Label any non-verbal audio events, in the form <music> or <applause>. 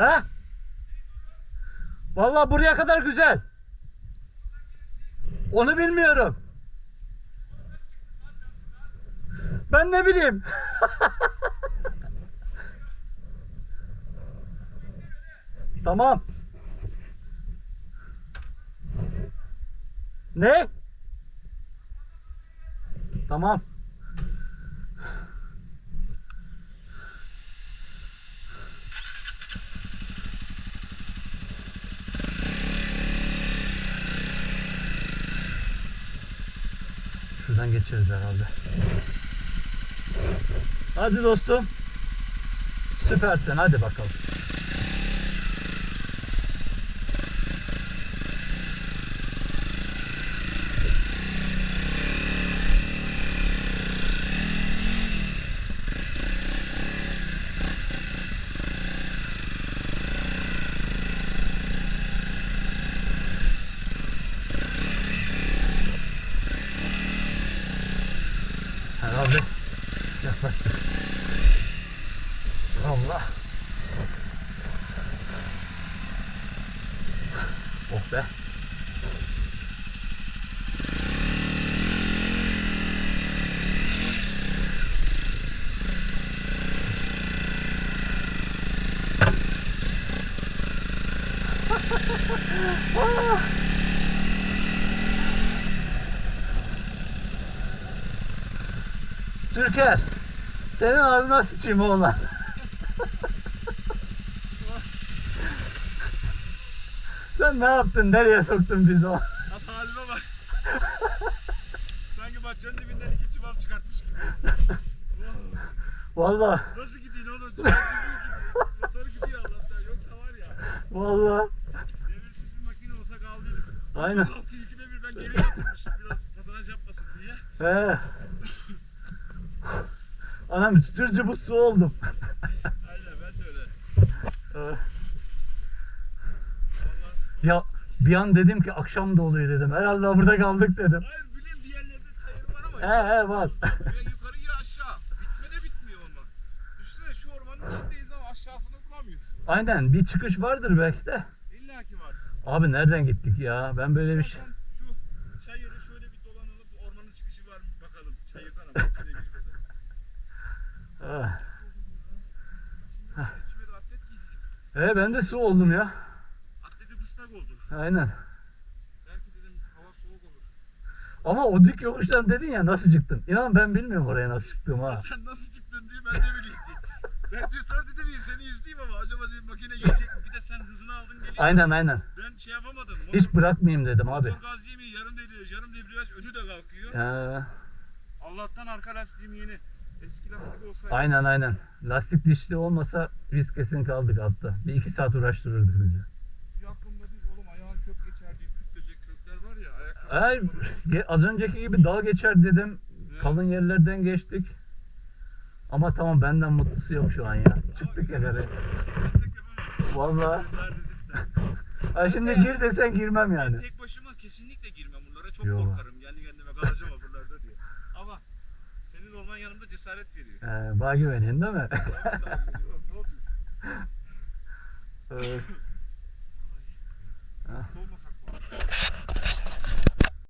He? Vallahi buraya kadar güzel. Onu bilmiyorum. Ben ne bileyim. <laughs> tamam. Ne? Tamam. Şuradan geçeriz herhalde. Hadi dostum. Süpersin hadi bakalım. Herhalde yaklaştık. Allah. Oh be. Ah. Türker, senin ağzına sıçayım oğlan. Sen ne yaptın? Nereye soktun bizi o? At halime bak. Sanki bahçenin dibinden iki çuval çıkartmış gibi. Vallahi, Nasıl gidiyor? Motor gidiyor. Motor gidiyor Allah'tan. Yoksa var ya. vallahi. Demirsiz bir makine olsa kaldıydık. Aynen. Kalkıyor ikide bir ben geri getirmişim biraz patinaj yapmasın diye. He. Anam tırcı bu su oldum. Aynen ben de öyle. Ee, ya bir an dedim ki akşam da oluyor dedim. Herhalde burada kaldık dedim. Hayır bileyim bir yerlerde çayır var ama. He, he, var. yukarı ya aşağı. Bitme de bitmiyor orman. Düşünsene şu ormanın içindeyiz ama aşağısını bulamıyoruz. Aynen bir çıkış vardır belki de. İlla ki var. Abi nereden gittik ya? Ben böyle bir şey... Şu çayırı şöyle bir dolanalım. Ormanın çıkışı var mı bakalım. Çayırdan ama Ah. Giydim. He ben de su oldum ya. Atleti ıslak oldu. Aynen. Belki dedim hava soğuk olur. Ama o dik yokuştan dedin ya nasıl çıktın? İnan ben bilmiyorum oraya nasıl çıktığımı ha. <laughs> Sen nasıl çıktın diye ben de bileyim. Ben dedim ya seni izleyeyim ama acaba dedim makine gelecek mi? Bir de sen hızını aldın geliyor. Aynen aynen. Ben şey yapamadım. Hiç bırakmayayım dedim abi. Motor gaz yemiyor, yarım debriyaj, yarım debriyaj önü de kalkıyor. He, Allah'tan arka lastiğim yeni. Eski lastik olsaydı. aynen aynen. Lastik dişli olmasa biz kesin kaldık altta. Bir iki saat uğraştırırdı bizi. Bir aklımda değil oğlum ayağın kök geçer diye küt böcek kökler var ya. Ay, az önceki gibi dal geçer dedim. Kalın yerlerden geçtik. Ama tamam benden mutlusu yok şu an ya. Çıktık ya de. Ay şimdi gir desen girmem yani. tek başıma kesinlikle girmem bunlara. Çok Yo. korkarım. Kendi kendime kalacağım buralarda diye. Ama senin olman yanımda cesaret veriyor. Ee, bana güvenin değil mi? Tamam, sağ ol. Ne oldu? <laughs> Ee,